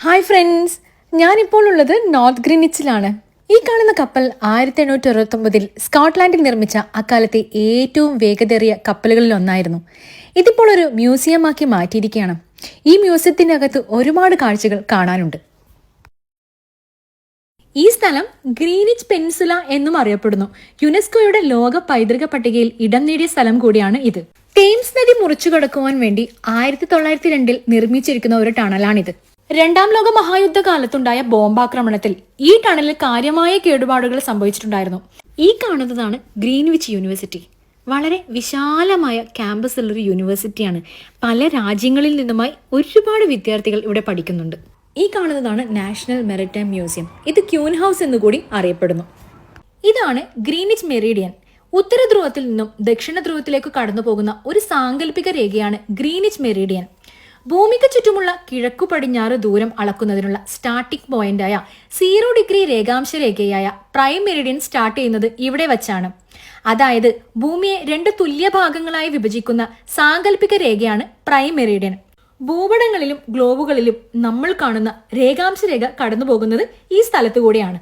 Hi friends ഞാനിപ്പോൾ ഉള്ളത് north ഗ്രീനിച്ചിലാണ്. ഈ കാണുന്ന കപ്പൽ ആയിരത്തി എണ്ണൂറ്റി അറുപത്തൊമ്പതിൽ സ്കോട്ട്ലാൻഡിൽ നിർമ്മിച്ച അക്കാലത്തെ ഏറ്റവും വേഗതേറിയ കപ്പലുകളിൽ ഒന്നായിരുന്നു. ഇതിപ്പോൾ ഒരു മ്യൂസിയമാക്കി മാറ്റിയിരിക്കുകയാണ്. ഈ മ്യൂസിയത്തിനകത്ത് ഒരുപാട് കാഴ്ചകൾ കാണാനുണ്ട്. ഈ സ്ഥലം ഗ്രീനിച്ച് പെൻസുല എന്നും അറിയപ്പെടുന്നു. യുനെസ്കോയുടെ ലോക പൈതൃക പട്ടികയിൽ ഇടം നേടിയ സ്ഥലം കൂടിയാണ് ഇത്. തേംസ് നദി മുറിച്ചു കടക്കുവാൻ വേണ്ടി ആയിരത്തി തൊള്ളായിരത്തി രണ്ടിൽ നിർമ്മിച്ചിരിക്കുന്ന ഒരു ടണലാണിത്. രണ്ടാം ലോക മഹായുദ്ധ കാലത്തുണ്ടായ ബോംബാക്രമണത്തിൽ ഈ ടണലിൽ കാര്യമായ കേടുപാടുകൾ സംഭവിച്ചിട്ടുണ്ടായിരുന്നു. ഈ കാണുന്നതാണ് ഗ്രീൻവിച്ച് യൂണിവേഴ്സിറ്റി. വളരെ വിശാലമായ ക്യാമ്പസ് ഉള്ളൊരു യൂണിവേഴ്സിറ്റിയാണ്. പല രാജ്യങ്ങളിൽ നിന്നുമായി ഒരുപാട് വിദ്യാർത്ഥികൾ ഇവിടെ പഠിക്കുന്നുണ്ട്. ഈ കാണുന്നതാണ് നാഷണൽ മെറിറ്റൈം മ്യൂസിയം. ഇത് ക്യൂൻ ഹൗസ് എന്നുകൂടി അറിയപ്പെടുന്നു. ഇതാണ് ഗ്രീനിച്ച് മെറീഡിയൻ. ഉത്തര ധ്രുവത്തിൽ നിന്നും ദക്ഷിണ ധ്രുവത്തിലേക്ക് കടന്നു പോകുന്ന ഒരു സാങ്കല്പിക രേഖയാണ് ഗ്രീനിച്ച് മെറീഡിയൻ. ഭൂമിക്ക് ചുറ്റുമുള്ള കിഴക്കു പടിഞ്ഞാറ് ദൂരം അളക്കുന്നതിനുള്ള സ്റ്റാർട്ടിംഗ് പോയിന്റായ സീറോ ഡിഗ്രി രേഖാംശ രേഖയായ പ്രൈം മെറിഡിയൻ സ്റ്റാർട്ട് ചെയ്യുന്നത് ഇവിടെ വച്ചാണ്. അതായത് ഭൂമിയെ രണ്ട് തുല്യ ഭാഗങ്ങളായി വിഭജിക്കുന്ന സാങ്കല്പിക രേഖയാണ് പ്രൈം മെറിഡിയൻ ഭൂപടങ്ങളിലും ഗ്ലോബുകളിലും നമ്മൾ കാണുന്ന രേഖാംശ രേഖ കടന്നു പോകുന്നത് ഈ സ്ഥലത്തു കൂടിയാണ്.